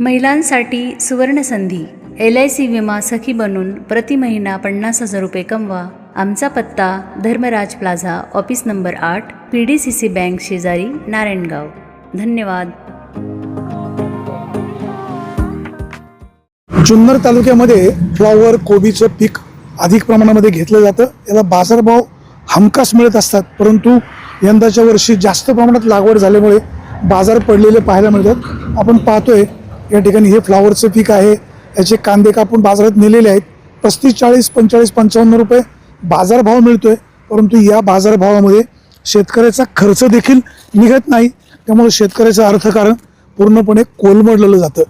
महिलांसाठी सुवर्णसंधी. L I C विमा सखी बनून प्रति महिना पन्नास हजार रुपये कमवा. आमचा पत्ता धर्मराज प्लाझा ऑफिस नंबर आठ P D C C bank शेजारी नारायणगाव. धन्यवाद. जुन्नर तालुक्यामध्ये फ्लॉवर कोबीचं पीक अधिक प्रमाणामध्ये घेतलं जातं. याला बाजारभाव हमखास मिळत असतात परंतु यंदाच्या वर्षी जास्त प्रमाणात लागवड झाल्यामुळे बाजार पडलेले पाहायला मिळतात. आपण पाहतोय या ठिकाणी हे फ्लॉवरचं पीक आहे. याचे कांदे कापून बाजारात नेलेले आहेत. पस्तीस चाळीस पंचेचाळीस पंचावन्न रुपये बाजारभाव मिळतोय. परंतु या बाजारभावामध्ये शेतकऱ्याचा खर्च देखील निघत नाही. त्यामुळे शेतकऱ्याचं अर्थकारण पूर्णपणे कोलमडलेलं जातं.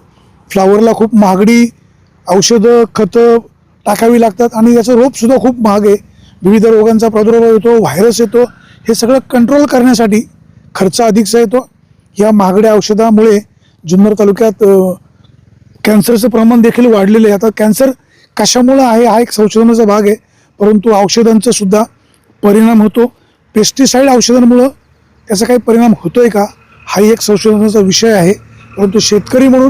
फ्लावरला खूप महागडी औषधं खतं टाकावी लागतात आणि याचं रोपसुद्धा खूप महाग आहे. विविध रोगांचा प्रादुर्भाव येतो व्हायरस येतो. हे सगळं कंट्रोल करण्यासाठी खर्च अधिकचा येतो. या महागड्या औषधामुळे जुन्नर तालुक्यात कॅन्सरचं प्रमाण देखील वाढलेलं आहे. आता कॅन्सर कशामुळं आहे हा एक संशोधनाचा भाग आहे. परंतु औषधांचा सुद्धा परिणाम होतो. पेस्टिसाईड औषधांमुळं त्याचा काही परिणाम होतो आहे का हाही एक संशोधनाचा विषय आहे. परंतु शेतकरी म्हणून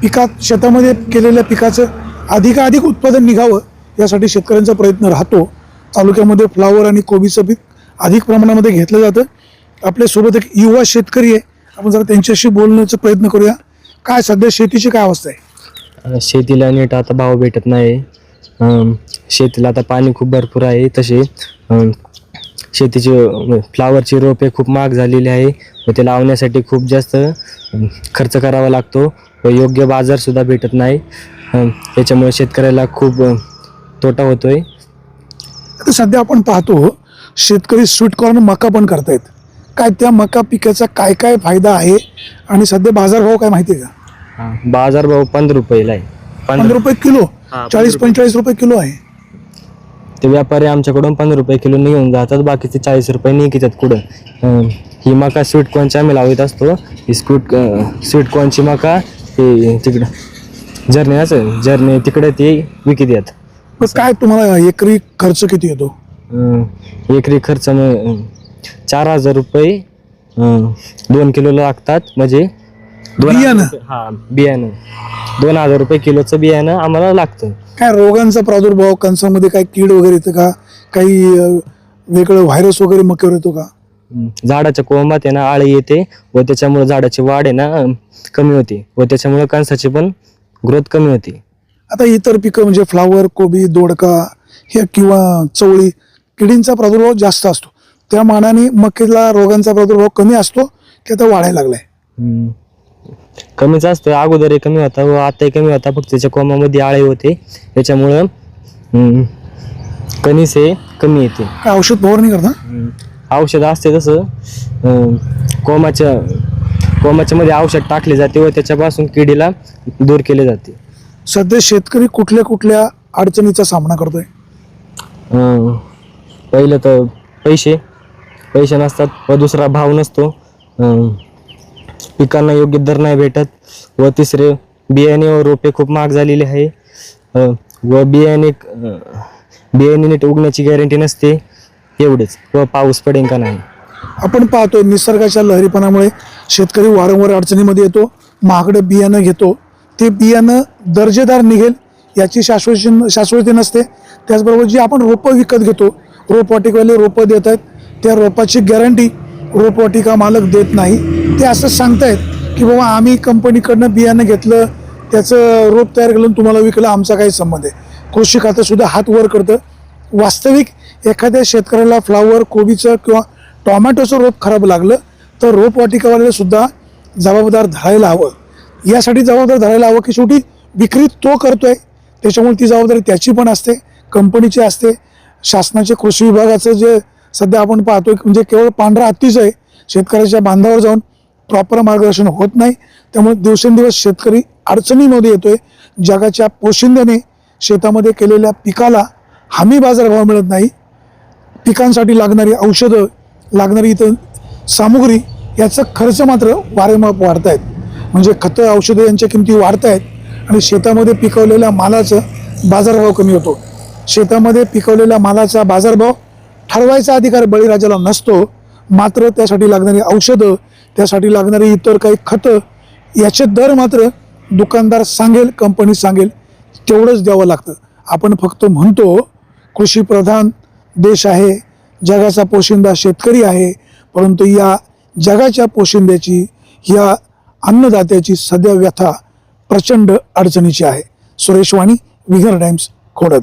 पिकात शेतामध्ये केलेल्या पिकाचं अधिकाधिक उत्पादन निघावं यासाठी शेतकऱ्यांचा प्रयत्न राहतो. तालुक्यामध्ये फ्लावर आणि कोबीचं पीक अधिक प्रमाणामध्ये घेतलं जातं. आपल्यासोबत एक युवा शेतकरी आहे आपण जरा त्यांच्याशी बोलण्याचा प्रयत्न करूया. काय सध्या शेतीची काय अवस्था आहे? शेतीला नीट आता भाव भेटत नाही. अं, शेतीला आता पाणी खूप भरपूर आहे. तसे अं, शेतीची अं, फ्लावरची रोपे खूप महाग झालेली आहे. व ते लावण्यासाठी खूप जास्त अं, खर्च करावा लागतो. व योग्य बाजारसुद्धा भेटत नाही. अं, त्याच्यामुळे शेतकऱ्याला खूप अं, तोटा होतोय. आता सध्या आपण पाहतो शेतकरी स्वीटकॉर्न मका पण करतायत. काय त्या मका पिकाचा काय काय फायदा आहे? आणि सध्या बाजारभाव काय माहिती आहे का? बाजारभाव पंधरा रुपयाला आहे. पंधरा रुपये किलो. चाळीस पंचेचाळीस रुपये किलो आहे. ते व्यापारी आमच्याकडून पंधरा रुपये किलो घेऊन जातात बाकीचे चाळीस रुपये निघतात कुठं. अं, ही मका स्वीट कॉर्नची आम्ही लावत असतो. ही स्वीट स्वीट कॉर्नची मका हे तिकडं जर्नी असं जर्नी तिकडे ते विकत येत काय तुम्हाला एकरी खर्च किती येतो? अं, एकरी खर्च मग, चार हजार रुपये अं, दोन किलोला लागतात. म्हणजे दोन हजार बियाणं? रुपये- हा बियाणं. दोन हजार रुपये किलोचं बियाणं आम्हाला लागतं. काय रोगांचा प्रादुर्भाव कणसामध्ये काय कीड वगैरे येतं का? काही अं, वेगळं व्हायरस वगैरे मक्यावर येतो का. झाडाच्या कोंबात आहे ना आळी येते व त्याच्यामुळे झाडाची वाढ आहे ना अं, कमी होते व त्याच्यामुळे कणसाची पण ग्रोथ कमी होते. आता इतर पिकं म्हणजे फ्लावर कोबी दोडका हे किंवा चवळी किडींचा प्रादुर्भाव जास्त असतो. त्या मानाने मक्याला रोगांचा प्रादुर्भाव कमी असतो की आता वाढायला लागलाय. हम्म. कमीच असतं अगोदर कमी होता व आताही कमी होता. फक्त त्याच्या कोंबामध्ये आळे होते. त्याच्यामुळं हम्म, कणीस हे कमी येते. काय औषध फवारणी करता? हम्म. औषध असते तसं. अं, कोमाच्या कोमाच्या मध्ये औषध टाकले जाते व त्याच्यापासून किडीला दूर केले जाते. सध्या शेतकरी कुठल्या कुठल्या अडचणीचा सामना करतोय? अं, पहिलं तर पैसे. पैसे नसतात व दुसरा भाव नसतो. पिकांना योग्य दर नाही भेटत व तिसरे बियाणे व रोपे खूप महाग झालेले आहे. व बियाणे बियाणे नीट उगण्याची गॅरंटी नसते एवढेच व पाऊस पडेल का नाही. आपण पाहतोय निसर्गाच्या लहरीपणामुळे शेतकरी वारंवार अडचणीमध्ये येतो महागडं बियाणं घेतो. ते बियाणं दर्जेदार निघेल याची शाश्वती शाश्वती नसते. त्याचबरोबर जी आपण रोपं विकत घेतो रोपवाटिकवाले रोपं देत आहेत त्या रोपाची गॅरंटी रोपवाटिका मालक देत नाही. ते असं सांगतायत की बाबा आम्ही कंपनीकडनं बियाणं घेतलं त्याचं रोप तयार केलं तुम्हाला विकलं आमचा काही संबंध आहे. कृषी खातंसुद्धा हात वर करतं. वास्तविक एखाद्या शेतकऱ्याला फ्लावर कोबीचं किंवा टोमॅटोचं रोप खराब लागलं तर रोपवाटिकावाल्याला सुद्धा जबाबदार धरायला हवं. यासाठी जबाबदार धरायला हवं की शेवटी विक्री तो करतो आहे त्याच्यामुळे ती जबाबदारी त्याची पण असते कंपनीची असते. शासनाचे कृषी विभागाचं जे सध्या आपण पाहतोय म्हणजे केवळ पांढरा हत्तीच आहे. शेतकऱ्याच्या बांधावर जाऊन प्रॉपर मार्गदर्शन होत नाही. त्यामुळे दिवसेंदिवस शेतकरी अडचणीमध्ये येतोय. जगाच्या पोशिंद्याने शेतामध्ये केलेल्या पिकाला हमी बाजारभाव मिळत नाही. पिकांसाठी लागणारी औषधं लागणारी इतर सामुग्री याचा खर्च मात्र वारेमाप वाढत आहेत म्हणजे खतं औषधं यांच्या किमती वाढत आहेत आणि शेतामध्ये पिकवलेल्या मालाचं बाजारभाव कमी होतो. शेतामध्ये पिकवलेल्या मालाचा बाजारभाव ठरवायचा अधिकार बळीराजाला नसतो मात्र त्यासाठी लागणारी औषधं त्यासाठी लागणारी इतर काही खतं याचे दर मात्र दुकानदार सांगेल कंपनी सांगेल तेवढंच द्यावं लागतं. आपण फक्त म्हणतो कृषीप्रधान देश आहे जगाचा पोशिंदा शेतकरी आहे परंतु या जगाच्या पोशिंद्याची या अन्नदात्याची सध्या व्यथा प्रचंड अडचणीची आहे. सुरेश वाणी विघर टाइम्स खोडद.